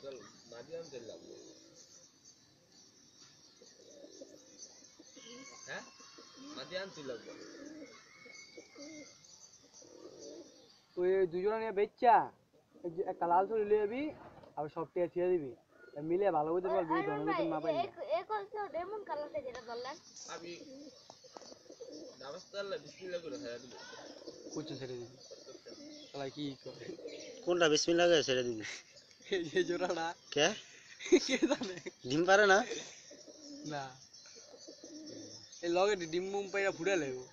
লাগবে হ্যাঁ? মাটি লাগবে ওই দুজনে নিয়ে বেচ্চা একটা লাল ছড়ি লিয়ে যাবি আর সব টিয়া ছিঁড়ে দিবি। মিলে ভালো বুঝতে পারবি ধরনের মতন না। পাইলে আমি নামাজতাল্লাহ বিসমিল্লাহ করে খাইয়া দিব। কুচু ছেড়ে দিবি। কি করে? কোনটা বিসমিল্লাহ করে ছেড়ে দিবি? এই জোড়াটা কে কে জানে ডিম পারে না না এই লগে ডিম মুম পাইরা ফুটে লাগবো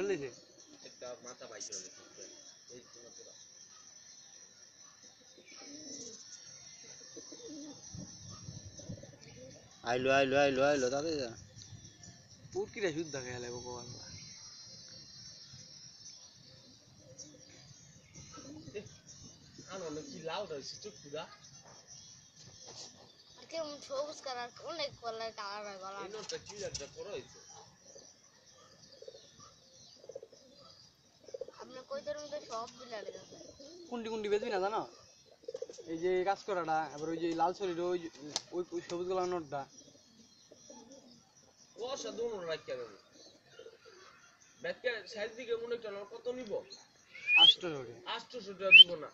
লাগছে একটা মাথা আইলো আইলো আইলো আইলো তাতে যা উটকিটা শুদ্ধ খেয়ে লাগবো ভগবান আনো কি লাল রয়েছে চোখ পুরা সবুজ কালার অনেক কালার কালার হয় গলা। এই নোটটা কি একটা বড় হয়েছে। আপনার কইতার মধ্যে সব বিলালে যাবে কুন্ডি কুন্ডি বেচবি না জানো? এই যে কাজ করাটা আবার ওই যে লাল শরীর ওই ওই ওই সবুজ গোলার নোটটা। ও সাধু রাখিয়া দেবো ব্যাটকে সাইড দিকে মনে একটা কত নিব? টাকা দিব না।